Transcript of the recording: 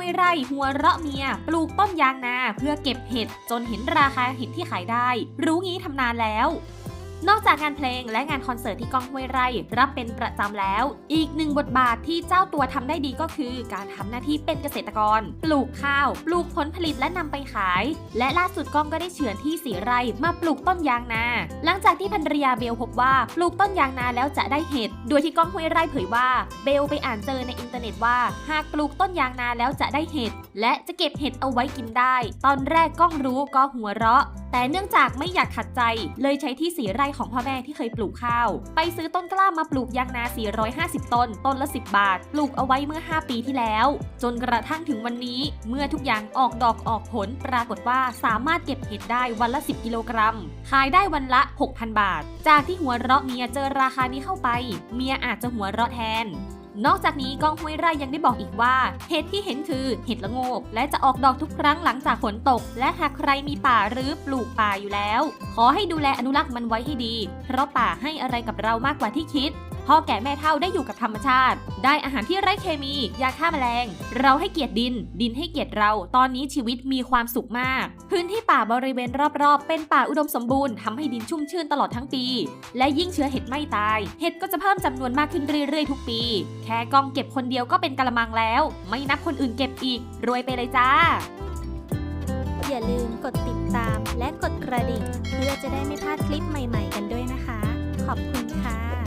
ห้วยไร่หัวเราะเมีย ปลูกต้นยางนาเพื่อเก็บเห็ดจนเห็นราคาเห็ดที่ขายได้ รู้งี้ทำนานแล้ว นอกจากงานเพลงและงานคอนเสิร์ตที่ก้องห้วยไร่รับเป็นประจำแล้ว อีกหนึ่งบทบาทที่เจ้าตัวทำได้ดีก็คือการทำหน้าที่เป็นเกษตรกร ปลูกข้าว ปลูกผลผลิตและนำไปขาย และล่าสุดก้องก็ได้เฉือนที่สีไร่มาปลูกต้นยางนา หลังจากที่ภรรยาเบลพบว่าปลูกต้นยางนาแล้วจะได้เห็ดโดยที่ก้องห้วยไร่เผยว่าเบลไปอ่านเจอในอินเทอร์เน็ตว่า หากปลูกต้นยางนาแล้วจะได้เห็ดและจะเก็บเห็ดเอาไว้กินได้ ตอนแรกก้องรู้ก็หัวเราะ แต่เนื่องจากไม่อยากขัดใจ เลยใช้ที่สีไร่ของพ่อแม่ที่เคยปลูกข้าว ไปซื้อต้นกล้ามาปลูกยางนา 450 ต้น ต้นละ 10 บาท ปลูกเอาไว้เมื่อ 5 ปีที่แล้ว จนกระทั่งถึงวันนี้ เมื่อทุกอย่างออกดอกออกผล ปรากฏว่าสามารถเก็บเห็ดได้วันละ 10 กิโลกรัม ขายได้วันละ 6,000 บาท จากที่หัวเราะเมียเจอราคานี้เข้าไป เมียอาจจะหัวเราะแทน นอกจากนี้กองห้วยไร่ยังได้บอกอีกว่า เห็ดที่เห็นคือเห็ดละโงก และจะออกดอกทุกครั้งหลังจากฝนตก และหากใครมีป่าหรือปลูกป่าอยู่แล้ว ขอให้ดูแลอนุรักษ์มันไว้ให้ดี เพราะป่าให้อะไรกับเรามากกว่าที่คิด พ่อแก่แม่เฒ่าได้อยู่กับธรรมชาติ ได้อาหารที่ไร้เคมี ยาฆ่าแมลง เราให้เกียรติดิน ดินให้เกียรติเรา ตอนนี้ชีวิตมีความสุขมาก พื้นที่ป่าบริเวณรอบๆ เป็นป่าอุดมสมบูรณ์ทำให้ดินชุ่มชื่นตลอดทั้งปี และยิ่งเชื้อเห็ดไม่ตาย เห็ดก็จะเพิ่มจำนวนมากขึ้นเรื่อยๆ ทุกปี แค่กองเก็บคนเดียวก็เป็นกะละมังแล้ว ไม่นับคนอื่นเก็บอีก รวยไปเลยจ้าอย่าลืมกดติดตามและกดกระดิ่ง เพื่อจะได้ไม่พลาดคลิปใหม่ๆกันด้วยนะคะ ขอบคุณค่ะ